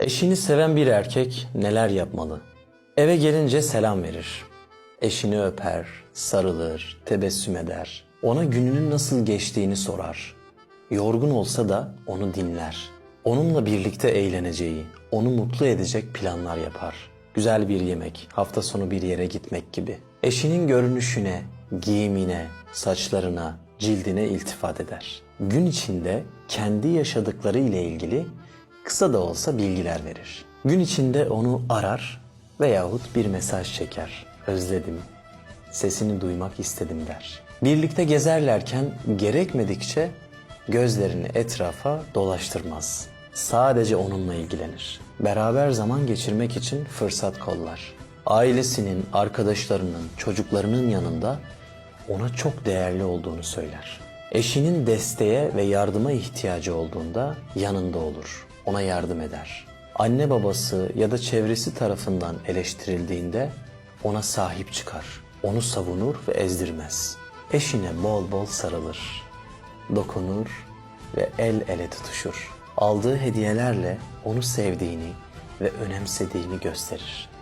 Eşini seven bir erkek neler yapmalı? Eve gelince selam verir. Eşini öper, sarılır, tebessüm eder. Ona gününün nasıl geçtiğini sorar. Yorgun olsa da onu dinler. Onunla birlikte eğleneceği, onu mutlu edecek planlar yapar. Güzel bir yemek, hafta sonu bir yere gitmek gibi. Eşinin görünüşüne, giyimine, saçlarına, cildine iltifat eder. Gün içinde kendi yaşadıkları ile ilgili kısa da olsa bilgiler verir. Gün içinde onu arar veyahut bir mesaj çeker. Özledim, sesini duymak istedim der. Birlikte gezerlerken gerekmedikçe gözlerini etrafa dolaştırmaz. Sadece onunla ilgilenir. Beraber zaman geçirmek için fırsat kollar. Ailesinin, arkadaşlarının, çocuklarının yanında ona çok değerli olduğunu söyler. Eşinin desteğe ve yardıma ihtiyacı olduğunda yanında olur, ona yardım eder. Anne babası ya da çevresi tarafından eleştirildiğinde ona sahip çıkar. Onu savunur ve ezdirmez. Eşine bol bol sarılır. Dokunur ve el ele tutuşur. Aldığı hediyelerle onu sevdiğini ve önemsediğini gösterir.